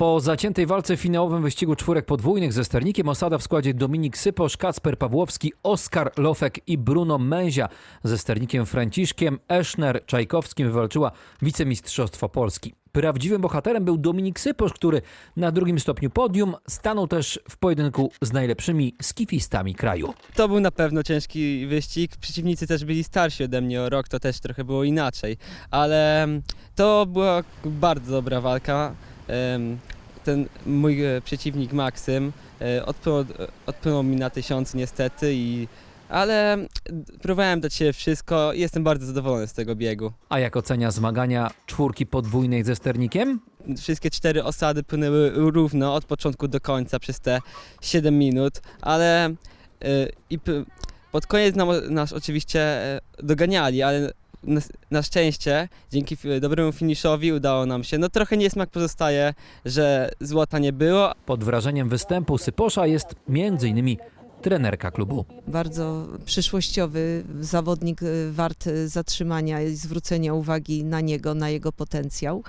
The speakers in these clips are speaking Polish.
Po zaciętej walce w finałowym wyścigu czwórek podwójnych ze sternikiem osada w składzie Dominik Syposz, Kacper Pawłowski, Oskar Lofek i Bruno Męzia. Ze sternikiem Franciszkiem Eszner Czajkowskim wywalczyła wicemistrzostwo Polski. Prawdziwym bohaterem był Dominik Syposz, który na drugim stopniu podium stanął też w pojedynku z najlepszymi skifistami kraju. To był na pewno ciężki wyścig. Przeciwnicy też byli starsi ode mnie o rok, to też trochę było inaczej. Ale to była bardzo dobra walka. Ten mój e, przeciwnik Maksym e, odpłynął, odpłynął mi na tysiąc niestety, i, ale próbowałem dać się wszystko i jestem bardzo zadowolony z tego biegu. A jak ocenia zmagania czwórki podwójnej ze sternikiem? Wszystkie cztery osady płynęły równo od początku do końca przez te 7 minut, ale y, i pod koniec nam, nas oczywiście e, doganiali, ale na, na szczęście dzięki fi- dobremu finiszowi udało nam się. No trochę niesmak pozostaje, że złota nie było, Pod wrażeniem występu Syposza jest m.in. trenerka klubu. bardzo przyszłościowy zawodnik, y, wart y, zatrzymania i zwrócenia uwagi na niego, na jego potencjał.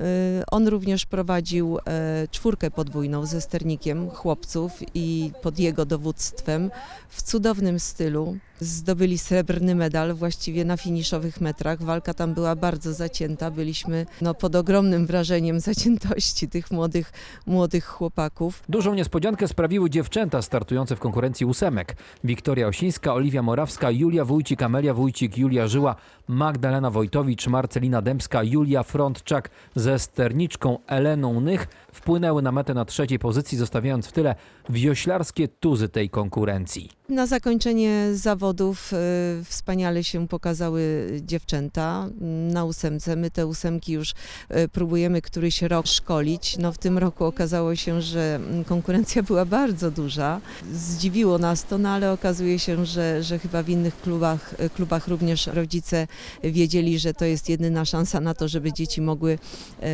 Y, On również prowadził e, czwórkę podwójną ze sternikiem chłopców i pod jego dowództwem w cudownym stylu. Zdobyli srebrny medal właściwie na finiszowych metrach. Walka tam była bardzo zacięta. Byliśmy no, pod ogromnym wrażeniem zaciętości tych młodych, młodych chłopaków. Dużą niespodziankę sprawiły dziewczęta startujące w konkurencji ósemek. Wiktoria Osińska, Oliwia Morawska, Julia Wójcik, Amelia Wójcik, Julia Żyła, Magdalena Wojtowicz, Marcelina Dębska, Julia Frontczak ze sterniczką Eleną Nych wpłynęły na metę na trzeciej pozycji, zostawiając w tyle wioślarskie tuzy tej konkurencji. Na zakończenie zawodów y, wspaniale się pokazały dziewczęta na ósemce. My te ósemki już y, próbujemy któryś rok szkolić. No w tym roku okazało się, że mm, konkurencja była bardzo duża. Zdziwiło nas to, no ale okazuje się, że, że chyba w innych klubach, y, klubach również rodzice wiedzieli, że to jest jedyna szansa na to, żeby dzieci mogły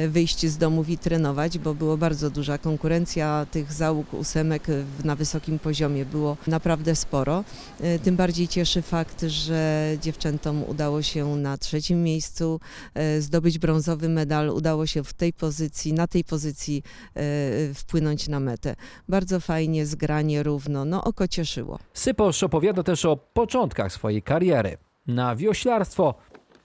wyjść z domów i trenować, bo było bardzo duża konkurencja tych załóg ósemek na wysokim poziomie było naprawdę sporo. E, Tym bardziej cieszy fakt, że dziewczętom udało się na trzecim miejscu e, zdobyć brązowy medal, udało się w tej pozycji, na tej pozycji e, wpłynąć na metę. Bardzo fajnie, zgranie równo, no oko cieszyło. Syposz opowiada też o początkach swojej kariery. Na wioślarstwo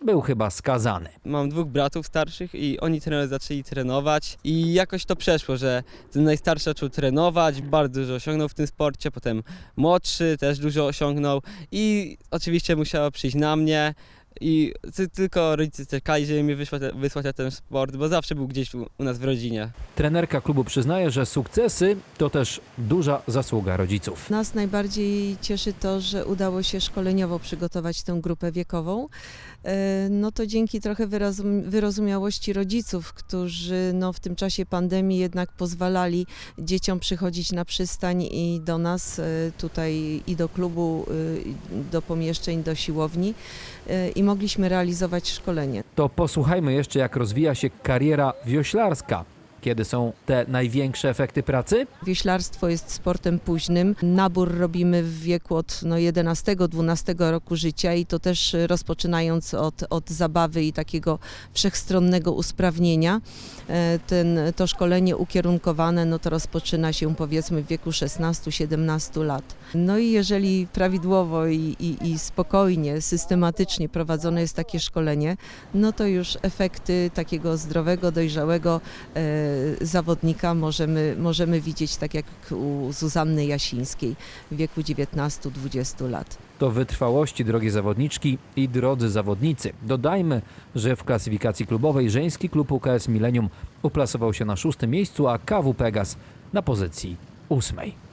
był chyba skazany. Mam dwóch bratów starszych i oni trener zaczęli trenować i jakoś to przeszło, że ten najstarszy zaczął trenować, bardzo dużo osiągnął w tym sporcie, potem młodszy też dużo osiągnął i oczywiście musiało przyjść na mnie i ty, tylko rodzice czekali, żeby mnie wysłać, wysłać na ten sport, bo zawsze był gdzieś u, u nas w rodzinie. Trenerka klubu przyznaje, że sukcesy to też duża zasługa rodziców. Nas najbardziej cieszy to, że udało się szkoleniowo przygotować tę grupę wiekową. E, No to dzięki trochę wyrazum- wyrozumiałości rodziców, którzy no w tym czasie pandemii jednak pozwalali dzieciom przychodzić na przystań i do nas e, tutaj i do klubu, e, i do pomieszczeń, do siłowni e, i mogliśmy realizować szkolenie. To posłuchajmy jeszcze, jak rozwija się kariera wioślarska. Kiedy są te największe efekty pracy? Wioślarstwo jest sportem późnym. Nabór robimy w wieku od no, 11-12 roku życia i to też rozpoczynając od, od zabawy i takiego wszechstronnego usprawnienia. E, Ten, to szkolenie ukierunkowane no, to rozpoczyna się powiedzmy w wieku 16-17 lat. No i jeżeli prawidłowo i, i, i spokojnie, systematycznie prowadzone jest takie szkolenie, no to już efekty takiego zdrowego, dojrzałego e, zawodnika możemy, możemy widzieć tak jak u Zuzanny Jasińskiej w wieku 19-20 lat. To wytrwałości, drogie zawodniczki i drodzy zawodnicy. Dodajmy, że w klasyfikacji klubowej żeński klub UKS Millennium uplasował się na szóstym miejscu, a KW Pegas na pozycji ósmej.